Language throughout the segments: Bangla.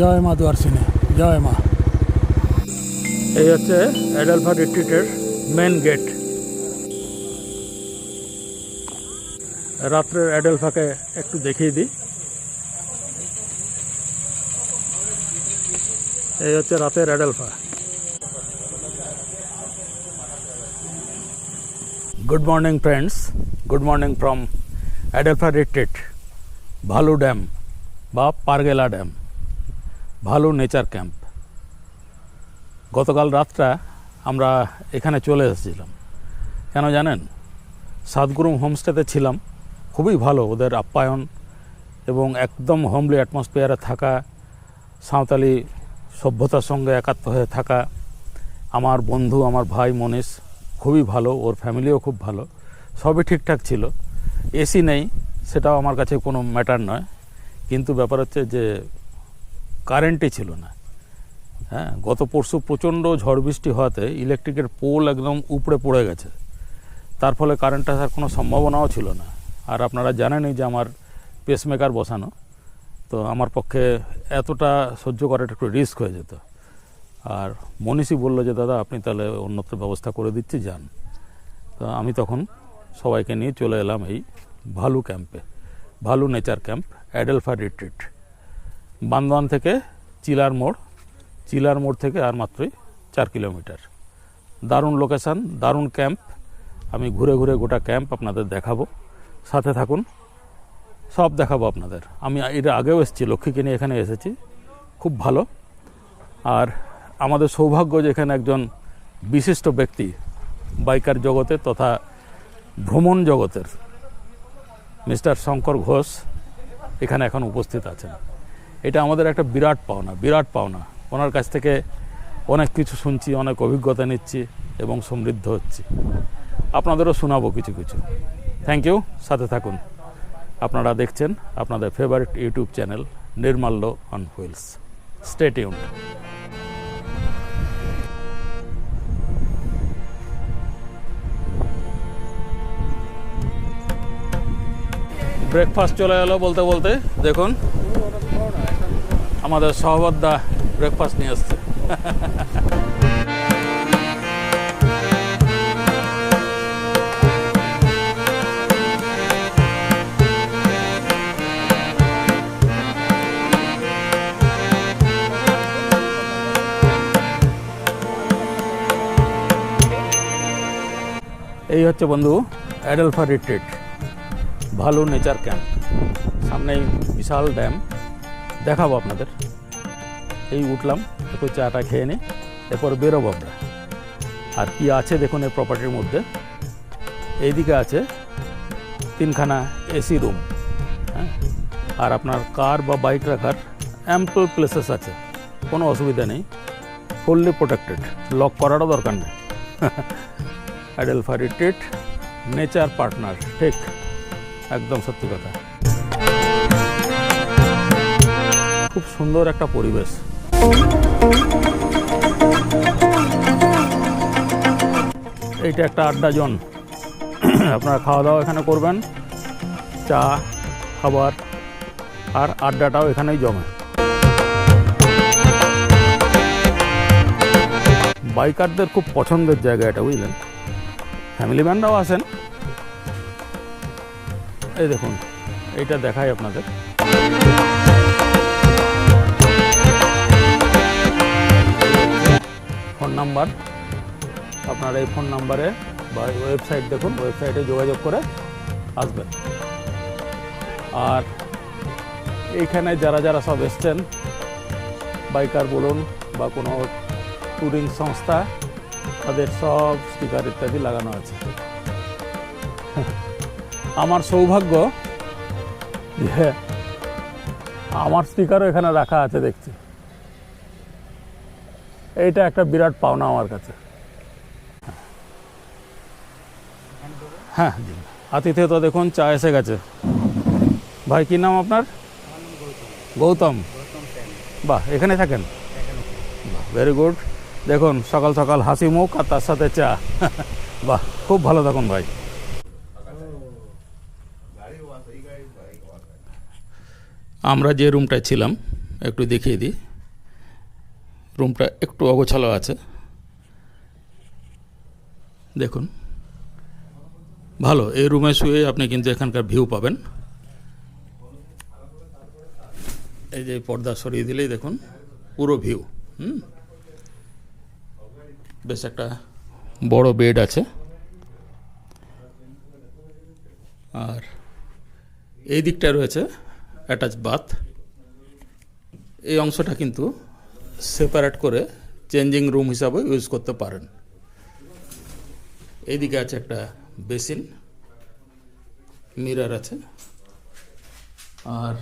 জয় মা দুয়ারসিনে জয় মা। এই হচ্ছে অ্যাডালফা রিট্রিটের মেন গেট। রাত্রের অ্যাডেলফাকে একটু দেখিয়ে দিই। এই হচ্ছে রাতের Adelfa good morning friends good morning from Adelfa retreat Bhalu dam বা Pargela dam. Bhalu nature camp. গতকাল রাতটা আমরা এখানে চলে এসেছিলাম। কেন জানেন? সাতগুরুম হোমস্টেতে ছিলাম, খুবই ভালো ওদের আপ্যায়ন এবং একদম হোমলি অ্যাটমসফিয়ারে থাকা, সাঁওতালি সভ্যতার সঙ্গে একাত্ম হয়ে থাকা, আমার বন্ধু, আমার ভাই মনীষ, খুবই ভালো, ওর ফ্যামিলিও খুব ভালো, সবই ঠিকঠাক ছিল। এসি নেই, সেটাও আমার কাছে কোনো ম্যাটার নয়। কিন্তু ব্যাপার হচ্ছে যে কারেন্টই ছিল না। হ্যাঁ গত পরশু প্রচণ্ড ঝড় বৃষ্টি হওয়াতে ইলেকট্রিকের পোল একদম উপড়ে পড়ে গেছে। তার ফলে কারেন্ট আসার কোনো সম্ভাবনাও ছিল না। আর আপনারা জানেনই যে আমার পেসমেকার বসানো, তো আমার পক্ষে এতটা সহ্য করাটা একটু রিস্ক হয়ে যেত। আর মনীষী বলল যে, দাদা, আপনি তাহলে অন্যত্র ব্যবস্থা করে দিচ্ছি, যান। তো আমি তখন সবাইকে নিয়ে চলে এলাম এই ভালু ক্যাম্পে, Bhalu nature camp, Adelfa retreat. Bandwan থেকে চিলার মোড় চিলার মোড় থেকে আর মাত্রই চার কিলোমিটার। দারুণ লোকেশান, দারুণ ক্যাম্প। আমি ঘুরে ঘুরে গোটা ক্যাম্প আপনাদের দেখাবো। সাথে থাকুন, সব দেখাবো আপনাদের। আমি এটা আগেও এসেছি, লক্ষ্মীকে নিয়ে এখানে এসেছি। খুব ভালো। আর আমাদের সৌভাগ্য যে এখানে একজন বিশিষ্ট ব্যক্তি বাইকার জগতে তথা ভ্রমণ জগতের মিস্টার শঙ্কর ঘোষ এখানে এখন উপস্থিত আছেন। এটা আমাদের একটা বিরাট পাওনা বিরাট পাওনা। ওনার কাছ থেকে অনেক কিছু শুনছি, অনেক অভিজ্ঞতা নিচ্ছি এবং সমৃদ্ধ হচ্ছি। আপনাদেরও শোনাবো কিছু কিছু। থ্যাংক ইউ সাথে থাকুন। আপনারা দেখছেন আপনাদের favourite YouTube channel Nirmalya on wheels stay tuned breakfast চলে এলো বলতে বলতে, দেখুন। আমাদের সহবদ্দা ব্রেকফাস্ট নিয়ে আসছে। এই হচ্ছে বন্ধু Adelfa retreat Bhalu nature camp সামনেই বিশাল ড্যাম দেখাবো আপনাদের। এই উঠলাম, একটু চাটা খেয়ে নিই এরপর বেরোবো আমরা। আর কি আছে দেখুন এই প্রপার্টির মধ্যে। এইদিকে আছে তিনখানা এসি রুম হ্যাঁ? আর আপনার কার বা বাইক রাখার অ্যাম্পল প্লেসেস আছে। কোনো অসুবিধা নেই। ফুললি প্রোটেক্টেড লক করারও দরকার নেই। অ্যাডেলফা রিট্রিট নেচার পার্টনার ঠিক। একদম সত্যি কথা। খুব সুন্দর একটা পরিবেশ। এইটা একটা আড্ডা জন। আপনারা খাওয়া দাওয়া এখানে করবেন, চা, খাবার, আর আড্ডাটাও এখানেই জমে। বাইকারদের খুব পছন্দের জায়গা এটা, বুঝলেন? ফ্যামিলি ম্যানরাও আসেন এই দেখুন, এইটা দেখাই আপনাদের। নাম্বার। আপনার এই ফোন নাম্বারে বা ওয়েবসাইট দেখুন, ওয়েবসাইটে যোগাযোগ করে আসবেন। আর এইখানে যারা যারা সব এসছেন, বাইকার বলুন বা কোনো ট্যুরিং সংস্থা, তাদের সব স্টিকার ইত্যাদি লাগানো আছে। আমার সৌভাগ্য আমার স্টিকারও এখানে রাখা আছে দেখছি। এইটা একটা বিরাট পাওনা আমার কাছে। হ্যাঁ আতিথে তো দেখুন, চা এসে গেছে। ভাই, কি নাম আপনার? গৌতম। বাহ, এখানে থাকেন? ভেরি গুড দেখুন, সকাল সকাল হাসি মুখ আর তার সাথে চা। বাহ, খুব ভালো থাকুন ভাই। আমরা যে রুমটায় ছিলাম, একটু দেখিয়ে দিই। রুমটা একটু অগোছালো আছে। দেখুন। ভালো, এই রুমে শুয়ে আপনি কিন্তু এখানকার ভিউ পাবেন। এই যে পর্দা সরিয়ে দিলেই দেখুন, পুরো ভিউ হুম। বেশ একটা বড় বেড আছে। আর এই দিকটা রয়েছে অ্যাটাচ বাথ এই অংশটা কিন্তু সেপারেট করে চেঞ্জিং রুম হিসাবে ইউজ করতে পারেন। এইদিকে আছে একটা বেসিন মিরার আছে। আর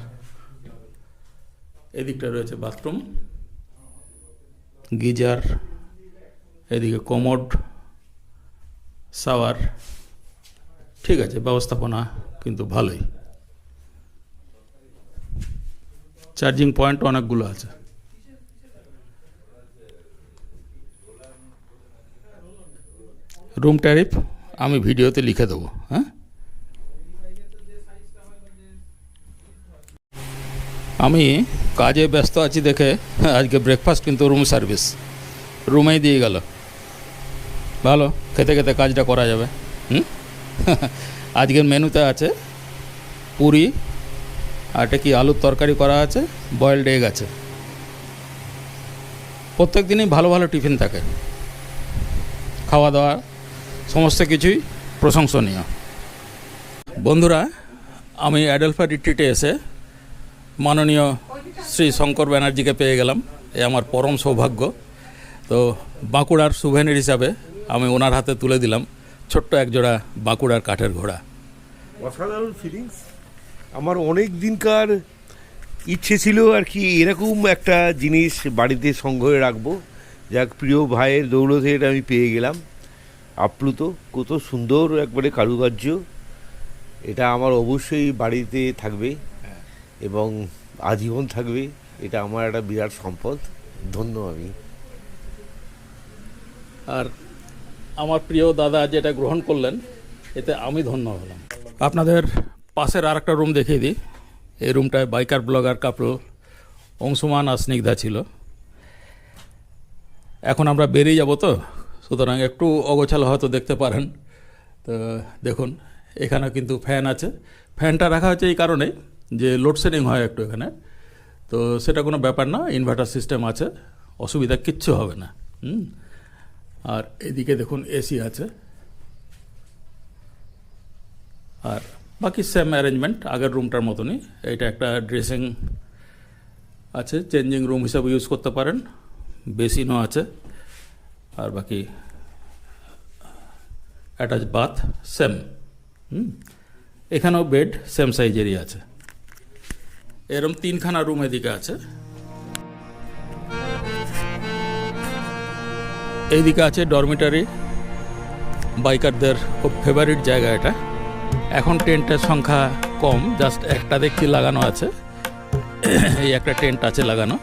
এদিকটা রয়েছে বাথরুম গিজার, এদিকে কমোড শাওয়ার ঠিক আছে, ব্যবস্থাপনা কিন্তু ভালোই। চার্জিং পয়েন্ট অনেকগুলো আছে। রুম ট্যারিফ আমি ভিডিওতে লিখে দেবো হ্যাঁ? আমি কাজে ব্যস্ত আছি দেখে আজকে ব্রেকফাস্ট কিন্তু রুম সার্ভিস রুমেই দিয়ে গেল। ভালো, খেতে খেতে কাজটা করা যাবে, হুম? আজকের মেনুতে আছে পুরি, আর এটা কি আলুর তরকারি করা আছে বয়েলড এগ আছে। প্রত্যেক দিনই ভালো ভালো টিফিন থাকে। খাওয়া দাওয়া সমস্ত কিছুই প্রশংসনীয়। বন্ধুরা আমি অ্যাডেলফা রিট্রিটে এসে মাননীয় শ্রী শঙ্কর ব্যানার্জিকে পেয়ে গেলাম। এ আমার পরম সৌভাগ্য। তো বাঁকুড়ার সুভেনির হিসাবে আমি ওনার হাতে তুলে দিলাম ছোট্ট একজোড়া বাঁকুড়ার কাঠের ঘোড়া। অসাধারণ ফিলিংস আমার অনেক দিনকার ইচ্ছে ছিল আর কি এরকম একটা জিনিস বাড়িতে সংগ্রহে রাখব। যাক প্রিয় ভাইয়ের দৌলতে এটা আমি পেয়ে গেলাম। আপ্লুত, কত সুন্দর একবারে কারুকার্য। এটা আমার অবশ্যই বাড়িতে থাকবে এবং আজীবন থাকবে। এটা আমার একটা বিরাট সম্পদ। ধন্য আমি। আর আমার প্রিয় দাদা যেটা গ্রহণ করলেন, এতে আমি ধন্য হলাম। আপনাদের পাশের আর একটা রুম দেখিয়ে দিই। এই রুমটায় বাইকার, ব্লগার কাপল অংশুমান আর স্নিগ্ধা ছিল। এখন আমরা বেরিয়ে যাব তো? সুতরাং একটু অগোছালো হয়তো দেখতে পারেন। তো দেখুন এখানে কিন্তু ফ্যান আছে। ফ্যানটা রাখা হচ্ছে এই কারণে যে লোডশেডিং হয় একটু এখানে। তো সেটা কোনো ব্যাপার না, ইনভার্টার সিস্টেম আছে, অসুবিধা কিচ্ছু হবে না। হুম? আর এদিকে দেখুন, এসি আছে। আর বাকি সেম অ্যারেঞ্জমেন্ট, আগের রুমটার মতনই। এটা একটা ড্রেসিং আছে, চেঞ্জিং রুম হিসাবে ইউজ করতে পারেন। বেসিনও আছে। আর বাকি অ্যাটাচ বাথ সেম এখানেও বেড সেম সাইজেরই আছে। এরম তিনখানা রুম এদিকে আছে। এইদিকে আছে ডরমিটারি বাইকারদের খুব ফেভারিট জায়গা এটা। এখন টেন্টের সংখ্যা কম জাস্ট একটা দেখছি লাগানো আছে। এই একটা টেন্ট আছে লাগানো।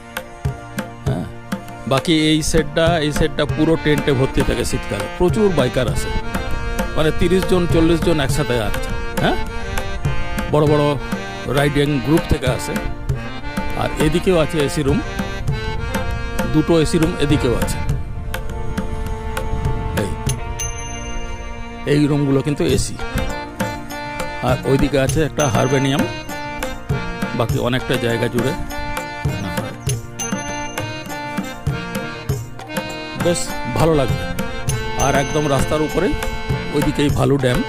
বাকি এই সেটটা এই সেটটা পুরো টেন্টে ভর্তি থাকে শীতকালে। প্রচুর বাইকার আছে। মানে তিরিশ জন, চল্লিশ জন একসাথে আছে হ্যাঁ? বড় বড় রাইডিং গ্রুপ থেকে আসে। আর এদিকেও আছে এসি রুম দুটো এসি রুম এদিকেও আছে। এই এই রুমগুলো কিন্তু এসি আর ওইদিকে আছে একটা হারবেনিয়াম। বাকি অনেকটা জায়গা জুড়ে। বেশ ভালো লাগবে আর একদম রাস্তার উপরে, ওইদিকেই ভালু ড্যাম।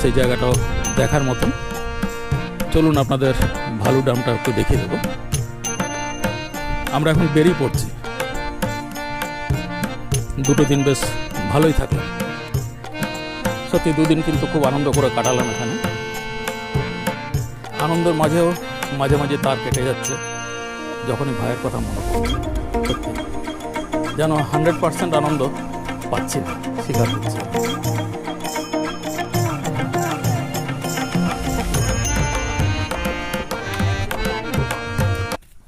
সেই জায়গাটাও দেখার মতন। চলুন আপনাদের ভালু ড্যামটা একটু দেখিয়ে দেবো। আমরা এখন বেরিয়ে পড়ছি। দুটো দিন বেশ ভালোই থাকলাম সত্যি দুদিন কিন্তু খুব আনন্দ করে কাটালাম এখানে। আনন্দের মাঝেও মাঝে মাঝে তার কেটে যাচ্ছে, যখনই ভাইয়ের কথা মনে সত্যি। যেন হান্ড্রেড পার্সেন্ট আনন্দ পাচ্ছি না স্বীকার করছি।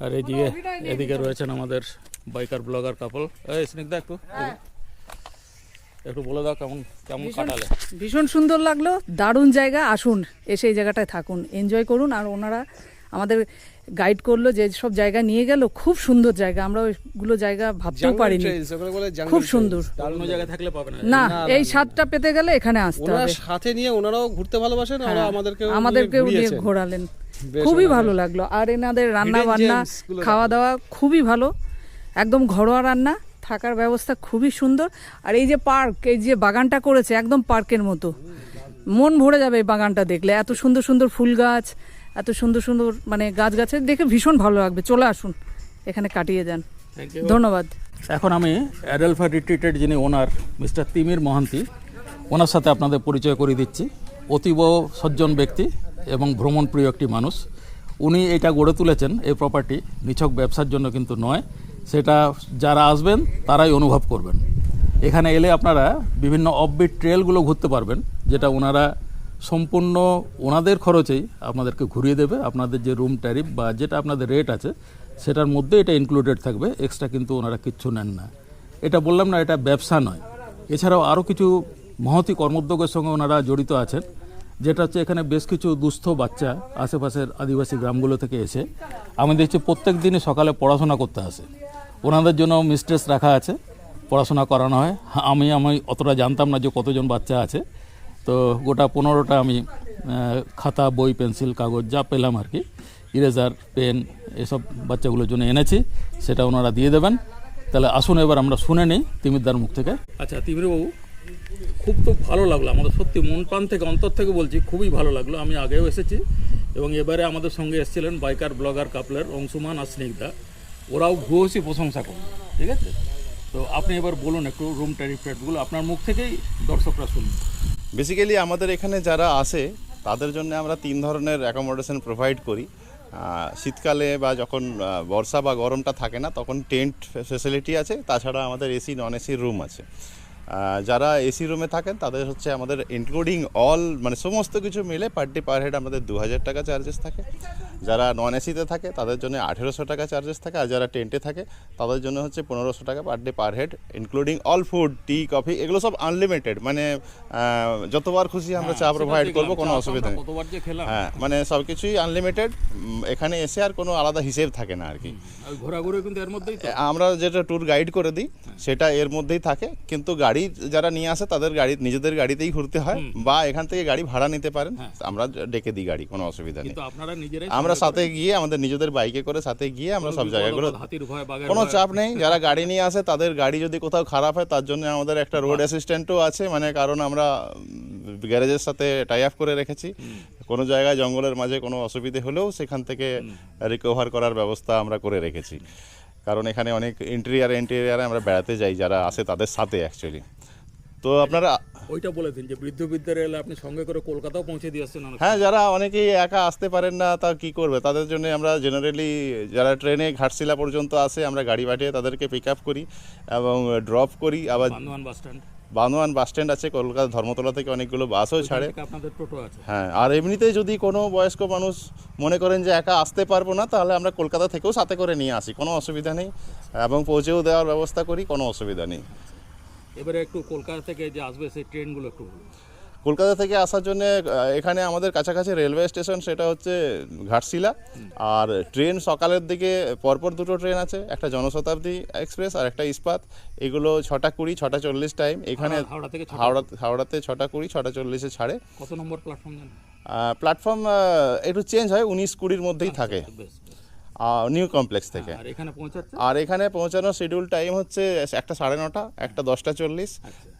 আর এদিকে এদিকে রয়েছেন আমাদের বাইকার ব্লগার কাপল এই স্নিগ্ধা একটু একটু বলে দাও কেমন কেমন কাটালে। ভীষণ সুন্দর লাগল দারুণ জায়গা আসুন এসে এই জায়গাটায় থাকুন এনজয় করুন। আর ওনারা আমাদের গাইড করল যে সব জায়গা নিয়ে গেল খুব সুন্দর জায়গা আমরা ওইগুলো জায়গা ভাবতেও পারিনি। খুব সুন্দর। অন্য জায়গায় থাকলে পাবে না। না এই স্বাদটা পেতে গেলে এখানে আসতে হবে। সাথে নিয়ে ওনারাও ঘুরতে ভালোবাসেন ওরা হ্যাঁ, আমাদেরকে নিয়ে ঘোরালেন। খুবই ভালো লাগল। আর এনাদের রান্না বান্না খাওয়া দাওয়া খুবই ভালো। একদম ঘরোয়া রান্না থাকার ব্যবস্থা খুবই সুন্দর। আর এই যে পার্ক এই যে বাগানটা করেছে একদম পার্কের মতো। মন ভরে যাবে এই বাগানটা দেখলে। এত সুন্দর সুন্দর ফুল গাছ এত সুন্দর সুন্দর মানে গাছ গাছের দেখে ভীষণ ভালো লাগবে। চলে আসুন এখানে কাটিয়ে যান। ধন্যবাদ। এখন আমি অ্যাডেলফা রিট্রিটের যিনি ওনার মিস্টার তিমির মহান্তি ওনার সাথে আপনাদের পরিচয় করিয়ে দিচ্ছি। অতীব সজ্জন ব্যক্তি এবং ভ্রমণপ্রিয় একটি মানুষ। উনি এটা গড়ে তুলেছেন এই প্রপার্টি নিছক ব্যবসার জন্য কিন্তু নয়। সেটা যারা আসবেন তারাই অনুভব করবেন। এখানে এলে আপনারা বিভিন্ন অফবিট ট্রেলগুলো ঘুরতে পারবেন যেটা ওনারা সম্পূর্ণ ওনাদের খরচেই আপনাদেরকে ঘুরিয়ে দেবে। আপনাদের যে রুম ট্যারিফ বা যেটা আপনাদের রেট আছে, সেটার মধ্যে এটা ইনক্লুডেড থাকবে। এক্সট্রা কিন্তু ওনারা কিচ্ছু নেন না। এটা বললাম না, এটা ব্যবসা নয়। এছাড়াও আরও কিছু মহতি কর্মোদ্যোগের সঙ্গে ওনারা জড়িত আছেন। যেটা হচ্ছে এখানে বেশ কিছু দুস্থ বাচ্চা আশেপাশের আদিবাসী গ্রামগুলো থেকে এসে, আমি দেখছি প্রত্যেক দিনই সকালে পড়াশোনা করতে আসে। ওনাদের জন্য মিস্ট্রেস রাখা আছে, পড়াশোনা করানো হয়। আমি আমি অতটা জানতাম না যে কতজন বাচ্চা আছে। তো গোটা পনেরোটা আমি খাতা, বই, পেন্সিল, কাগজ যা পেলাম আর কি, ইরেজার, পেন এসব বাচ্চাগুলোর জন্য এনেছি, সেটা ওনারা দিয়ে দেবেন। তাহলে আসুন এবার আমরা শুনে নিই তিমিরদার মুখ থেকে। আচ্ছা তিমিরবাবু, খুব তো ভালো লাগল, আমাদের সত্যি মন প্রাণ থেকে, অন্তর থেকে বলছি, খুবই ভালো লাগল, আমি আগেও এসেছি, এবং এবারে আমাদের সঙ্গে এসেছিলেন বাইকার ব্লগার কাপলের অংশুমান আর স্নিগ্ধা। ওরাও ভূয়সী প্রশংসা করুন ঠিক আছে? তো আপনি এবার বলুন একটু রুম ট্যারিফ আপনার মুখ থেকেই দর্শকরা শুনুন বেসিক্যালি আমাদের এখানে যারা আসে, তাদের জন্য আমরা তিন ধরনের অ্যাকোমোডেশন প্রোভাইড করি। শীতকালে বা যখন বর্ষা বা গরমটা থাকে না, তখন টেন্ট ফেসিলিটি আছে। তাছাড়া আমাদের এসি নন এসির রুম আছে। যারা এসি রুমে থাকেন তাদের হচ্ছে আমাদের ইনক্লুডিং অল মানে সমস্ত কিছু মিলে পার ডে পার হেড আমাদের দু হাজার টাকা চার্জেস থাকে। যারা নন এসিতে থাকে তাদের জন্য আঠেরোশো টাকা চার্জেস থাকে। আর যারা টেন্টে থাকে তাদের জন্য হচ্ছে পনেরোশো টাকা per day per head including all food tea coffee এগুলো সব আনলিমিটেড মানে যতবার খুশি আমরা চা প্রোভাইড করব কোনো অসুবিধা নেই। হ্যাঁ মানে সব কিছুই আনলিমিটেড এখানে এসে আর কোনো আলাদা হিসেব থাকে না আর কি। ঘোরাঘুরি কিন্তু এর মধ্যেই আমরা যেটা ট্যুর গাইড করে দিই সেটা এর মধ্যেই থাকে। কিন্তু গাড়ি যারা নিয়ে আসে তাদের গাড়ি নিজেদের গাড়িতেই ঘুরতে হয় বা এখান থেকে গাড়ি ভাড়া নিতে পারেন। আমরা ডেকে দিই গাড়ি কোনো অসুবিধা নেই। আমরা সাথে গিয়ে আমাদের নিজেদের বাইকে করে সাথে গিয়ে আমরা সব জায়গাগুলো কোনো চাপ নেই। যারা গাড়ি নিয়ে আসে তাদের গাড়ি যদি কোথাও খারাপ হয় তার জন্য আমাদের একটা রোড অ্যাসিস্ট্যান্টও আছে। মানে কারণ আমরা গ্যারেজের সাথে টাই আপ করে রেখেছি। কোনো জায়গায় জঙ্গলের মাঝে কোনো অসুবিধে হলেও সেখান থেকে রিকভার করার ব্যবস্থা আমরা করে রেখেছি। কারণ এখানে অনেক ইন্টেরিয়ার ইন্টেরিয়ারে আমরা বেড়াতে যাই যারা আসে তাদের সাথে অ্যাকচুয়ালি তো আপনারা ওইটা বলে দিন যে বৃদ্ধ বৃদ্ধের এলে আপনি সঙ্গে করে কলকাতাও পৌঁছে দিয়ে আসছেন হ্যাঁ যারা অনেকেই একা আসতে পারেন না তা কি করবে? তাদের জন্য আমরা জেনারেলি যারা ট্রেনে ঘাটশিলা পর্যন্ত আসে আমরা গাড়ি পাঠিয়ে তাদেরকে পিক আপ করি এবং ড্রপ করি। আবার বাস স্ট্যান্ড বানোয়ান বাস স্ট্যান্ড আছে কলকাতা ধর্মতলা থেকে অনেকগুলো বাসও ছাড়ে। আপনাদের টোটো আছে। হ্যাঁ আর এমনিতে যদি কোনো বয়স্ক মানুষ মনে করেন যে একা আসতে পারব না তাহলে আমরা কলকাতা থেকেও সাথে করে নিয়ে আসি কোনো অসুবিধা নেই। এবং পৌঁছেও দেওয়ার ব্যবস্থা করি কোনো অসুবিধা নেই। এবারে একটু কলকাতা থেকে যে আসবে সেই ট্রেনগুলো একটু। কলকাতা থেকে আসার জন্য এখানে আমাদের কাছাকাছি রেলওয়ে স্টেশন সেটা হচ্ছে ঘাটশিলা। আর ট্রেন সকালের দিকে পরপর দুটো ট্রেন আছে একটা জনশতাব্দী এক্সপ্রেস আর একটা ইস্পাত। এগুলো ছটা কুড়ি ছটা চল্লিশ টাইম। এখানে হাওড়া- থেকে হাওড়াতে ছটা কুড়ি ছটা চল্লিশে ছাড়ে। কত নম্বর প্ল্যাটফর্ম প্ল্যাটফর্ম একটু চেঞ্জ হয় উনিশ কুড়ির মধ্যেই থাকে। বেশ বেশ। নিউ কমপ্লেক্স থেকে। আর এখানে পৌঁছাচ্ছে? আর এখানে পৌঁছানোর শিডিউল টাইম হচ্ছে একটা সাড়ে নটা একটা দশটা চল্লিশ।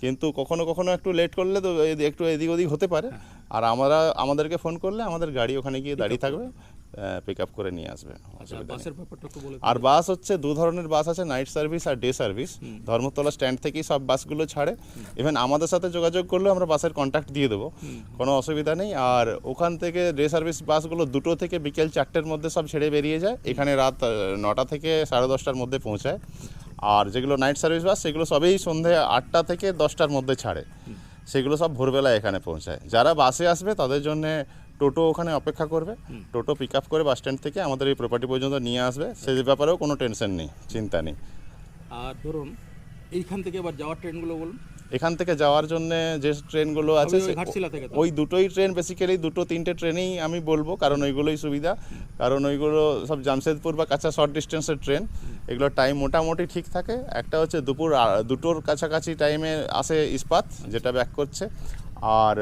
কিন্তু কখনো কখনো একটু লেট করলে তো একটু এদিক ওদিক হতে পারে। আর আমরা আমাদেরকে ফোন করলে আমাদের গাড়ি ওখানে গিয়ে দাঁড়িয়ে থাকবে। পিক আপ করে নিয়ে আসবে আচ্ছা। আর বাস হচ্ছে দু ধরনের বাস আছে নাইট সার্ভিস আর ডে সার্ভিস ধর্মতলা স্ট্যান্ড থেকেই সব বাসগুলো ছাড়ে। ইভেন আমাদের সাথে যোগাযোগ করলেও আমরা বাসের কন্ট্যাক্ট দিয়ে দেবো কোনো অসুবিধা নেই। আর ওখান থেকে ডে সার্ভিস বাসগুলো দুটো থেকে বিকেল চারটের মধ্যে সব ছেড়ে বেরিয়ে যায়। এখানে রাত নটা থেকে সাড়ে দশটার মধ্যে পৌঁছায়। আর যেগুলো নাইট সার্ভিস বাস সেগুলো সবেই সন্ধে আটটা থেকে দশটার মধ্যে ছাড়ে। সেগুলো সব ভোরবেলা এখানে পৌঁছায়। যারা বাসে আসবে তাদের জন্য টোটো ওখানে অপেক্ষা করবে। টোটো পিক আপ করে বাস স্ট্যান্ড থেকে আমাদের এই প্রপার্টি পর্যন্ত নিয়ে আসবে। সেই ব্যাপারেও কোনো টেনশন নেই চিন্তা নেই। আর ধরুন এইখান থেকে আবার যাওয়ার ট্রেনগুলো বলুন। এখান থেকে যাওয়ার জন্য যে ট্রেনগুলো আছে ওই দুটোই ট্রেন বেসিক্যালি দুটো তিনটে ট্রেনেই আমি বলব কারণ ওইগুলোই সুবিধা। কারণ ওইগুলো সব জামশেদপুর বা কাছা শর্ট ডিস্টেন্সের ট্রেন এগুলো টাইম মোটামুটি ঠিক থাকে। একটা হচ্ছে দুপুর দুটোর কাছাকাছি টাইমে আসে ইস্পাত যেটা ব্যাক করছে। আর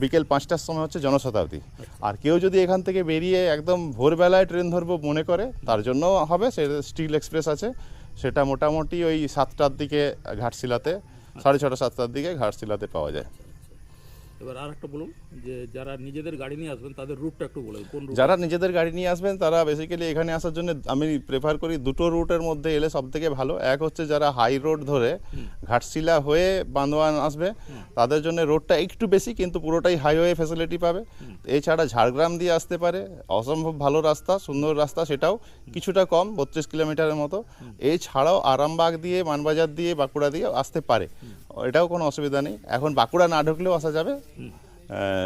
বিকেল পাঁচটার সময় হচ্ছে জনশতাব্দী। আর কেউ যদি এখান থেকে বেরিয়ে একদম ভোরবেলায় ট্রেন ধরবো মনে করে, তার জন্য হবে, সে স্টিল এক্সপ্রেস আছে। সেটা মোটামুটি ওই সাতটার দিকে ঘাটশিলাতে, সাড়ে ছটা, সাতটার দিকে ঘাটশিলাতে পাওয়া যায়। এবার আর একটা বলুন যে যারা নিজেদের গাড়ি নিয়ে আসবেন তাদের রুটটা একটু বলে কোন যারা নিজেদের গাড়ি নিয়ে আসবেন তারা বেসিক্যালি এখানে আসার জন্য আমি প্রেফার করি দুটো রুটের মধ্যে এলে সব থেকে ভালো। এক হচ্ছে যারা হাই রোড ধরে ঘাটশিলা হয়ে বান্দোয়ান আসবে তাদের জন্য রোডটা একটু বেশি কিন্তু পুরোটাই হাইওয়ে ফ্যাসিলিটি পাবে। এছাড়া ঝাড়গ্রাম দিয়ে আসতে পারে অসম্ভব ভালো রাস্তা সুন্দর রাস্তা সেটাও কিছুটা কম বত্রিশ কিলোমিটারের মতো। এছাড়াও আরামবাগ দিয়ে মানবাজার দিয়ে বাঁকুড়া দিয়ে আসতে পারে। এটাও কোনো অসুবিধা নেই। এখন বাঁকুড়া না ঢুকলেও আসা যাবে।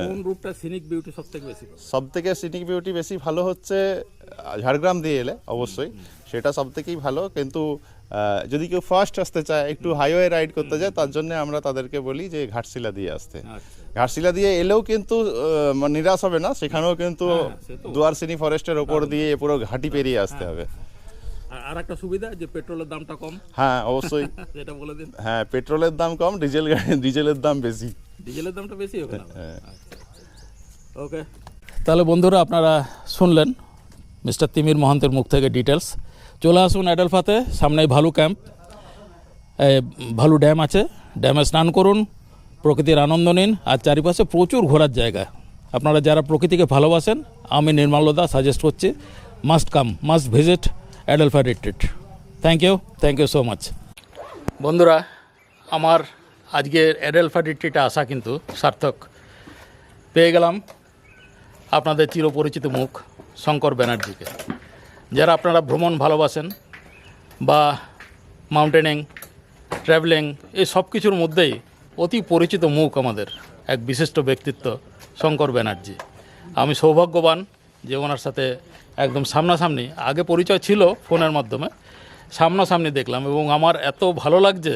কোন রুটটা সিনিক বিউটি সব থেকে বেশি সব থেকে সিনিক বিউটি বেশি ভালো হচ্ছে ঝাড়গ্রাম দিয়ে এলে অবশ্যই। সেটা সব থেকেই ভালো। কিন্তু যদি কেউ ফার্স্ট আসতে চায় একটু হাইওয়ে রাইড করতে যায় তার জন্য আমরা তাদেরকে বলি যে ঘাটশিলা দিয়ে আসতে। আচ্ছা। ঘাটশিলা দিয়ে এলেও কিন্তু মানে নিরাশ হবে না। সেখানেও কিন্তু হ্যাঁ, সে তো- দুয়ারসিনি ফরেস্টের ওপর দিয়ে পুরো ঘাটি পেরিয়ে আসতে হবে। আর একটা সুবিধা যে পেট্রোলের দামটা কম। হ্যাঁ অবশ্যই। সেটা বলে দিন। হ্যাঁ পেট্রোলের দাম কম ডিজেল ডিজেলের দাম বেশি। ডিজেলের দামটা বেশি ওখানে হ্যাঁ। ওকে তাহলে বন্ধুরা আপনারা শুনলেন মিস্টার তিমির মহান্তের মুখ থেকে ডিটেলস চলে আসুন অ্যাডেলফাতে সামনেই ভালু ক্যাম্প ভালু ড্যাম আছে। ড্যামে স্নান করুন প্রকৃতির আনন্দ নিন আর চারিপাশে প্রচুর ঘোরার জায়গা। আপনারা যারা প্রকৃতিকে ভালোবাসেন আমি নির্মাল্যদা সাজেস্ট করছি must come must visit Adelfa retreat thank you thank you so much বন্ধুরা, আমার আজকের অ্যাডেলফা রিট্রিটে আসা কিন্তু সার্থক। পেয়ে গেলাম আপনাদের চিরপরিচিত মুখ শঙ্কর ব্যানার্জিকে। যারা আপনারা ভ্রমণ ভালোবাসেন বা মাউন্টেনিং, ট্রাভেলিং, এই সব কিছুর মধ্যেই অতি পরিচিত মুখ আমাদের এক বিশিষ্ট ব্যক্তিত্ব শঙ্কর ব্যানার্জি। আমি সৌভাগ্যবান যে ওনার সাথে একদম সামনাসামনি। আগে পরিচয় ছিল ফোনের মাধ্যমে। সামনাসামনি দেখলাম এবং আমার এত ভালো লাগছে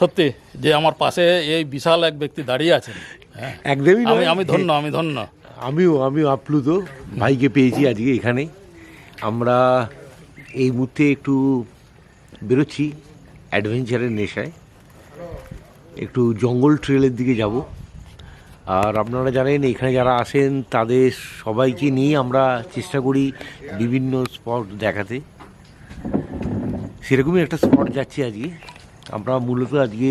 সত্যি যে আমার পাশে এই বিশাল এক ব্যক্তি দাঁড়িয়ে আছেন। হ্যাঁ। একদমই আমি নয়। আমি ধন্য আমি ধন্য। আমিও আমিও আপ্লুত। ভাইকে পেয়েছি আজকে এখানে। আমরা এই মুহূর্তে একটু বেরোচ্ছি অ্যাডভেঞ্চারের নেশায়। একটু জঙ্গল ট্রেলের দিকে যাব। আর আপনারা জানেন, এখানে যারা আসেন, তাদের সবাইকে নিয়ে আমরা চেষ্টা করি বিভিন্ন স্পট দেখাতে। সেরকমই একটা স্পট যাচ্ছি আজকে। আমরা মূলত আজকে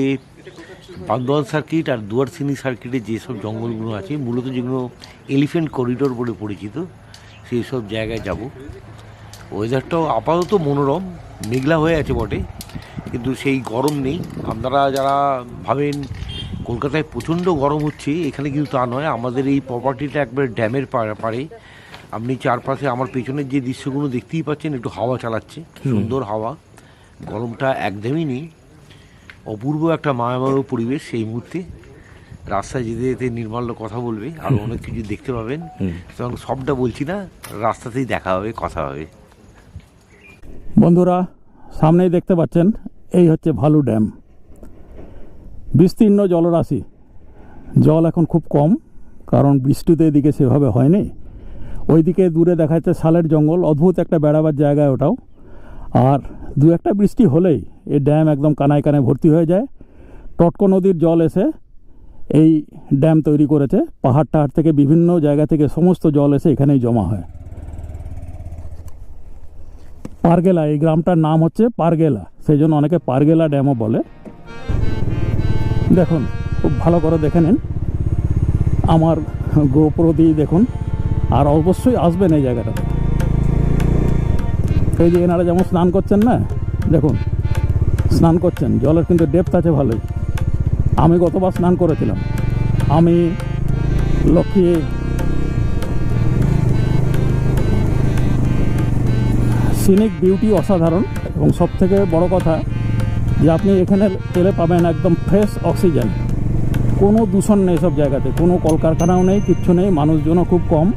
বান্দোয়ান সার্কিট আর দুয়ারসিনি সার্কিটে যেসব জঙ্গলগুলো আছে, মূলত যেগুলো এলিফ্যান্ট করিডোর বলে পরিচিত সেই সব জায়গায় যাব। ওয়েদারটাও আপাতত মনোরম, মেঘলা হয়ে আছে বটে, কিন্তু সেই গরম নেই। আপনারা যারা ভাবেন কলকাতায় প্রচণ্ড গরম হচ্ছে এখানে কিন্তু তা নয়। আমাদের এই প্রপার্টিটা একবার ড্যামের পাড়ে। আপনি চারপাশে আমার পেছনের যে দৃশ্যগুলো দেখতেই পাচ্ছেন একটু হাওয়া চালাচ্ছে সুন্দর হাওয়া। গরমটা একদমই নেই। অপূর্ব একটা মায়াময় পরিবেশ সেই মুহূর্তে। রাস্তায় যেতে যেতে নির্মাল্য কথা বলবে আর অনেক কিছু দেখতে পাবেন। এবং সবটা বলছি না রাস্তাতেই দেখা হবে কথা হবে। বন্ধুরা সামনেই দেখতে পাচ্ছেন এই হচ্ছে ভালু ড্যাম। বিস্তীর্ণ জলরাশি। জল এখন খুব কম, কারণ বৃষ্টিতে এদিকে সেভাবে হয়নি। ওইদিকে দূরে দেখা যাচ্ছে শালের জঙ্গল, অদ্ভুত একটা বেড়াবার জায়গায় ওটাও। আর দু একটা বৃষ্টি হলেই এই ড্যাম একদম কানায় কানায় ভর্তি হয়ে যায়। টটকো নদীর জল এসে এই ড্যাম তৈরি করেছে। পাহাড় টাহাড় থেকে বিভিন্ন জায়গা থেকে সমস্ত জল এসে এখানেই জমা হয়। পারগেলা, এই গ্রামটার নাম হচ্ছে পারগেলা। সেই জন্য অনেকে পারগেলা ড্যামও বলে। দেখুন, খুব ভালো করে দেখে নিন। আমার গোপ্রো দিয়ে দেখুন। আর অবশ্যই আসবেন এই জায়গাটাতে এই যে এনারা যেমন স্নান করছেন না, দেখুন, স্নান করছেন। জলের কিন্তু ডেপথ আছে ভালোই। আমি গতবার স্নান করেছিলাম। আমি লক্ষ্মী সিনিক বিউটি অসাধারণ। এবং সবথেকে বড় কথা যে আপনি এখানে এলে পাবেন একদম ফ্রেশ অক্সিজেন কোনো দূষণ নেই সব জায়গাতে, কোনো কলকারখানাও নেই, কিচ্ছু নেই, মানুষজনও খুব কম।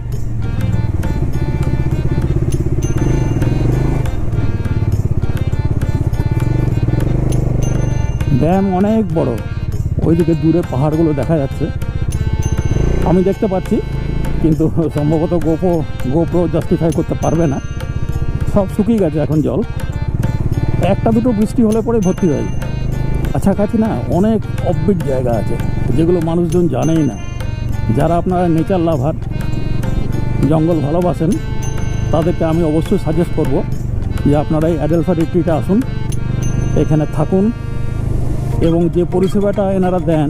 ড্যাম অনেক বড়, ওইদিকে দূরে পাহাড়গুলো দেখা যাচ্ছে। আমি দেখতে পাচ্ছি, কিন্তু সম্ভবত গোপো, গোপ্রো জাস্টিফাই করতে পারবে না। সব শুকিয়ে গেছে এখন জল। একটা দুটো বৃষ্টি হলে পরে ভর্তি হয়ে যায়। কাছাকাছি না অনেক অব্বিট জায়গা আছে, যেগুলো মানুষজন জানেই না। যারা আপনারা নেচার লাভার জঙ্গল ভালোবাসেন, তাদেরকে আমি অবশ্যই সাজেস্ট করব যে আপনারা এই অ্যাডেলফা রিট্রিটে আসুন, এখানে থাকুন এবং যে পরিষেবাটা এনারা দেন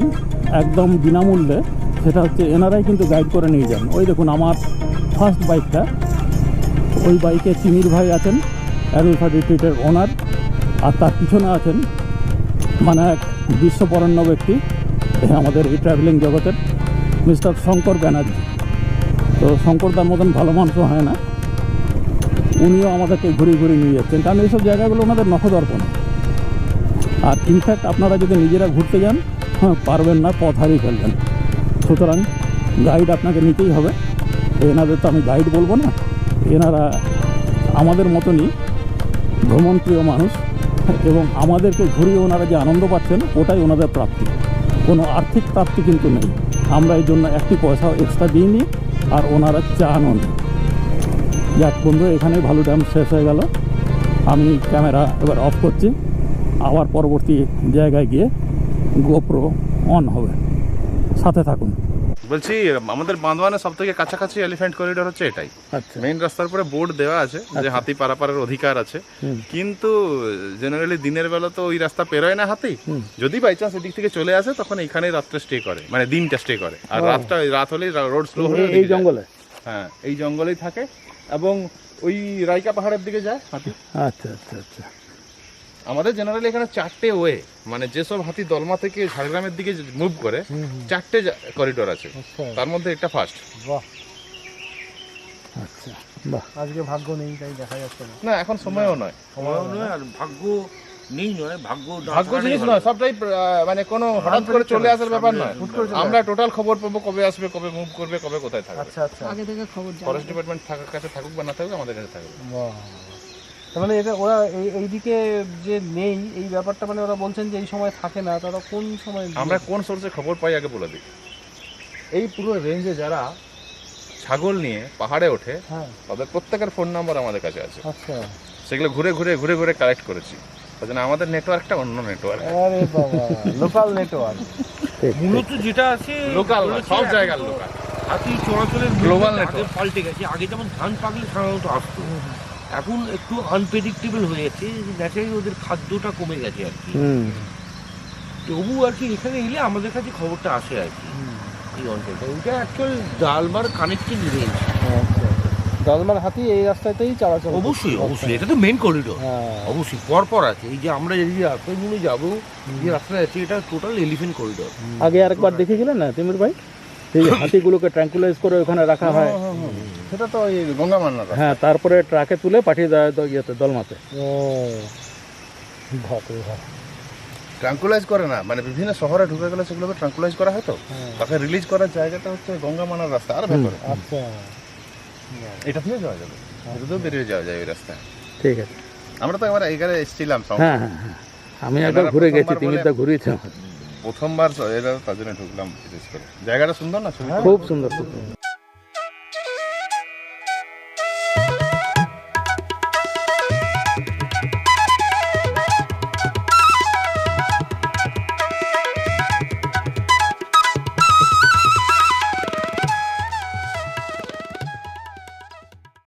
একদম বিনামূল্যে, সেটা হচ্ছে এনারাই কিন্তু গাইড করে নিয়ে যান। ওই দেখুন আমার ফার্স্ট বাইকটা ওই বাইকে চিমির ভাই আছেন অ্যাডেলফা রিট্রিটের ওনার আর তার পিছনে আছেন মানে এক বিশ্ববরণ্য ব্যক্তি। আমাদের এই ট্রাভেলিং জগতের মিস্টার শঙ্কর ব্যানার্জি। তো শঙ্করদার মতন ভালো মানুষও হয় না। উনিও আমাদেরকে ঘুরিয়ে ঘুরিয়ে নিয়ে যাচ্ছেন। কারণ এইসব জায়গাগুলো ওনাদের নখদর্পণ। আর ইনফ্যাক্ট আপনারা যদি নিজেরা ঘুরতে যান হ্যাঁ পারবেন না, পথ হারিয়ে ফেলবেন। সুতরাং গাইড আপনাকে নিতেই হবে। এনাদের তো আমি গাইড বলব না। এনারা আমাদের মতনই ভ্রমণপ্রিয় মানুষ। এবং আমাদেরকে ঘুরিয়ে ওনারা যে আনন্দ পাচ্ছেন, ওটাই ওনাদের প্রাপ্তি। কোনো আর্থিক প্রাপ্তি কিন্তু নেই। আমরা এই জন্য একটি পয়সাও এক্সট্রা দিইনি আর ওনারা চানও নেই যাক বন্ধু, এখানে ভালো ড্যাম শেষ হয়ে গেল। আমি ক্যামেরা এবার অফ করছি। আবার পরবর্তী জায়গায় গিয়ে গোপ্রো অন হবে। সাথে থাকুন। বলছি আমাদের বাঁধবানের সব থেকে কাছাকাছি এলিফ্যান্ট করিডোর হচ্ছে এটাই। আচ্ছা। মেইন রাস্তার উপরে বোর্ড দেওয়া আছে যে হাতি পারাপারের অধিকার আছে। কিন্তু জেনারেলি দিনের বেলা তো ওই রাস্তা পেরোয় না হাতি। যদি বাই চান্স এদিক থেকে চলে আসে তখন এখানে রাত্রে স্টে করে মানে দিনটা স্টে করে। আর রাতটা রাত হলেই রোড স্লো হলে এই জঙ্গলে? হ্যাঁ এই জঙ্গলেই থাকে। এবং ওই রাইকা পাহাড়ের দিকে যায় হাতি। আচ্ছা আচ্ছা আচ্ছা। আমাদের জেনারেলি এখানে চারটে ওয়ে মানে যেসব হাতি দলমা থেকে ঝাড়গ্রামের দিকে মুভ করে চারটে করিডোর আছে। তার মধ্যে একটা ফার্স্ট বাহ। আচ্ছা। বাহ। আজকে ভাগ্য নেই তাই দেখা যাচ্ছে না। না এখন সময়ও নয়। সময়ও নয় আর ভাগ্য নেই নয় ভাগ্য ভাগ্য জিনিস নয় সবটাই মানে কোনো হঠাৎ করে চলে আসার ব্যাপার নয়। আমরা টোটাল খবর পাবো কবে আসবে কবে মুভ করবে কবে কোথায় থাকবে। আচ্ছা আচ্ছা। আগে থেকে খবর ফরেস্ট ডিপার্টমেন্ট থাকার কাছে থাকুক বা না থাকুক আমাদের কাছে থাকবে বাহ। মানে এটা ওরা এই এইদিকে যে নেই এই ব্যাপারটা মানে ওরা বলছেন যে এই সময় থাকে না তারা কোন সময় আমরা কোন সোর্সে খবর পাই আগে বলে দিই। এই পুরো রেঞ্জে যারা ছাগল নিয়ে পাহাড়ে ওঠে হ্যাঁ। তাদের প্রত্যেকের ফোন নাম্বার আমাদের কাছে আছে। আচ্ছা। সেগুলো ঘুরে ঘুরে ঘুরে ঘুরে কালেক্ট করেছি। জন্য আমাদের নেটওয়ার্কটা অন্য নেটওয়ার্ক আরে বাবা লোকাল নেটওয়ার্ক মূলত যেটা আছে লোকাল সব জায়গার লোকাল হাতি চলাচলের আগে network। পাল্টে গেছে। আগে যেমন ধান পাখি সাধারণত আসতো। এখন একটু আনপ্রেডিক্টেবল হয়ে গেছে ন্যাচারালি ওদের খাদ্যটা কমে গেছে আর কি। হুম। তবু আর কি এখানে এলে আমাদের কাছে খবরটা আসে আর কি। এই অঞ্চলটা। এটা অ্যাকচুয়াল ডালমার কানেক্টেড রেঞ্জ দলমার হাতি এই রাস্তাতেই চলাচল অবশ্যই অবশ্যই। এটা তো মেন করিডোর হ্যাঁ। অবশ্যই পর পর আছে। এই যে আমরা যে রাস্তায় যাব যে রাস্তা আছে এটা টোটাল এলিফেন্ট করিডোর আগে আরেকবার দেখেছিলেন না তিমির ভাই? যে হাতিগুলোকে ট্রাঙ্কুলাইজ করে ওখানে রাখা হয় সেটা তো ওই গঙ্গা হ্যাঁ তারপরে ট্রাকে তুলে পাঠিয়ে দেওয়া ইয়েতে দলমাতে। ও ট্রাঙ্কুলাইজ করে না মানে বিভিন্ন শহরে ঢুকে গেলে সেগুলোকে ট্রাঙ্কুলাইজ করা হয় তো? তাকে রিলিজ করার জায়গাটা হচ্ছে গঙ্গা মানার রাস্তা আর ভেতরে। আচ্ছা। এটা থেকে যাওয়া যাবে। এটাতেও বেরিয়ে যাওয়া যায় ওই রাস্তায়। ঠিক আছে। আমরা তো একবার এখানে এসেছিলাম হ্যাঁ হ্যাঁ হ্যাঁ। আমি একবার ঘুরে গেছি বলে- তিমিরটা ঘুরিয়েছে। প্রথমবার এটা তার জন্য ঢুকলাম বিশেষ করে। জায়গাটা সুন্দর না? সুন্দর খুব সুন্দর।